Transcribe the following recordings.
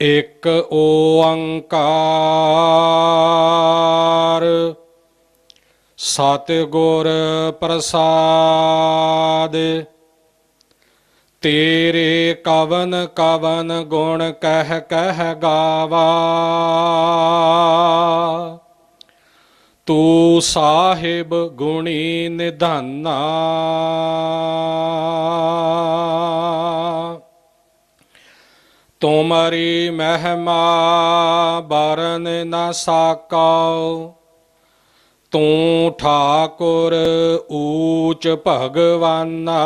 ਇਕ ਓੰਕਾਰ। ਸਤਿਗੁਰ ਪ੍ਰਸਾਦ। ਤੇਰੇ ਕਵਨ ਕਵਨ ਗੁਣ ਕਹਿ ਕਹਿ ਗਾਵਾ। ਤੂੰ ਸਾਹਿਬ ਗੁਣੀ ਨਿਧਾਨਾ। ਤੁਮਰੀ ਮਹਿਮਾ ਬਰਨ ਨਾ ਸਾਕਉ। ਤੂੰ ਠਾਕੁਰ ਊਚ ਭਗਵਾਨਾ।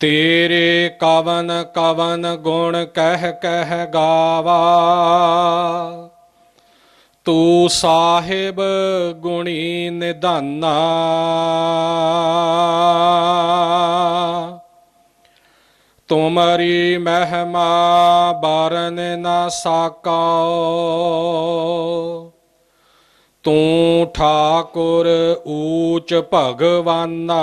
ਤੇਰੇ ਕਵਨ ਕਵਨ ਗੁਣ ਕਹਿ ਕਹਿ ਗਾਵਾ। ਤੂੰ ਸਾਹਿਬ ਗੁਣੀ ਨਿਧਾਨਾ। ਤੁਮਰੀ ਮਹਿਮਾ ਬਰਨ ਨਾ ਸਾਕਉ ਤੂੰ ਠਾਕੁਰ ਊਚ ਭਗਵਾਨਾ।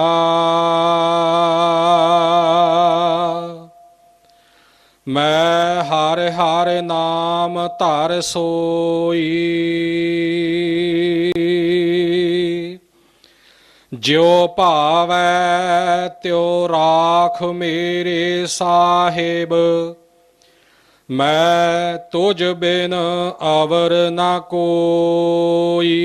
ਮੈਂ ਹਰ ਹਰ ਨਾਮ ਧਰ ਸੋਈ। ਜਿਉ ਭਾਵੈ ਤਿਉ ਰਾਖ ਮੇਰੇ ਸਾਹਿਬ। ਮੈਂ ਤੁਝ ਬਿਨ ਅਵਰ ਨਾ ਕੋਈ।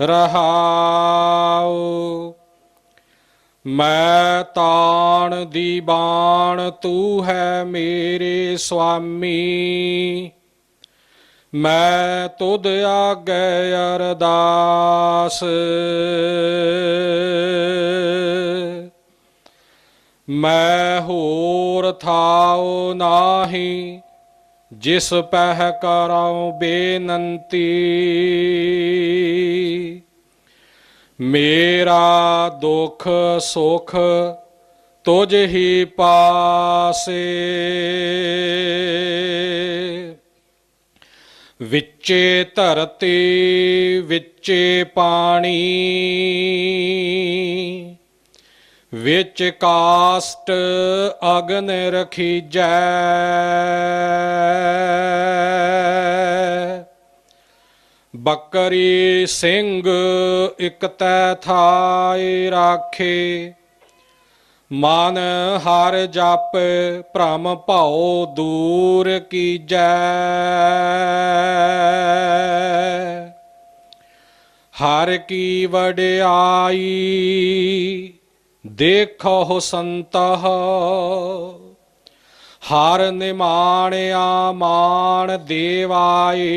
ਰਹਾਉ ਮੈਂ ਤਾਣ ਦੀ ਬਾਣ ਤੂੰ ਹੈ ਮੇਰੇ ਸੁਆਮੀ। ਮੈਂ ਤੁਧ ਆਗੇ ਅਰਦਾਸ। ਮੈਂ ਹੋਰ ਥਾਉ ਨਾਹੀ, ਜਿਸ ਪਹਿ ਕਰਾਉ ਬੇਨੰਤੀ। ਮੇਰਾ ਦੁਖ ਸੁਖ ਤੁਝ ਹੀ ਪਾਸੇ। ਵਿੱਚੇ ਧਰਤੀ ਵਿੱਚੇ ਪਾਣੀ ਵਿੱਚ ਕਾਸਟ ਅਗਨ ਰਖੀਜੈ। ਬੱਕਰੀ ਸਿੰਘ ਇਕ ਤੈ ਥਾਇ ਰਾਖੇ। ਮਨ ਹਰ ਜਪ ਭ੍ਰਮ ਭਉ ਦੂਰ ਕੀਜੈ। ਹਰ ਕੀ ਵਡਿਆਈ ਦੇਖੋ ਸੰਤਹ। ਹਰ ਨਿਮਾਣਿਆ ਮਾਣ ਦੇਵਾਏ।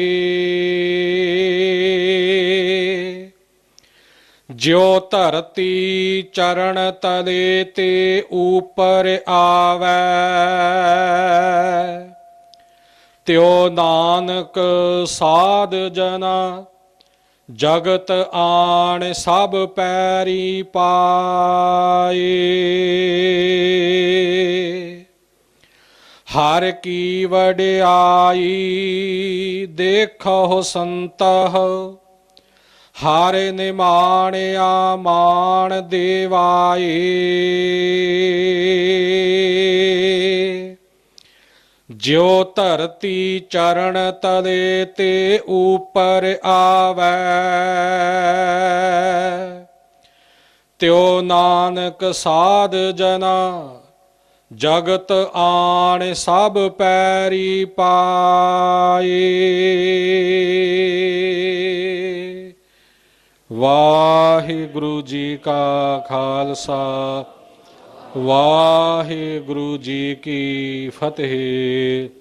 ਜਿਉ ਧਰਤੀ ਚਰਨ ਤਲੇ ਤੇ ਊਪਰ ਆਵੈ। ਤਿਉ ਨਾਨਕ ਸਾਧ ਜਨਾ, ਜਗਤ ਆਣ ਸਭ ਪੈਰੀ ਪਾਏ। ਹਰ ਕੀ ਵਡਿਆਈ ਦੇਖੋ ਸੰਤਹ, ਹਰ ਨਿਮਾਣਿਆ ਮਾਣ ਦੇਵਾਏ। ਜਿਉ ਧਰਤੀ ਚਰਨ ਤਲੇ ਤੇ ਊਪਰ ਆਵੈ, ਤਿਉ ਨਾਨਕ ਸਾਧ ਜਨਾ ਜਗਤ ਆਣ ਸਭ ਪੈਰੀ ਪਾਏ। ਵਾਹਿਗੁਰੂ ਜੀ ਕਾ ਖਾਲਸਾ ਵਾਹਿਗੁਰੂ ਜੀ ਕੀ ਫਤਿਹ।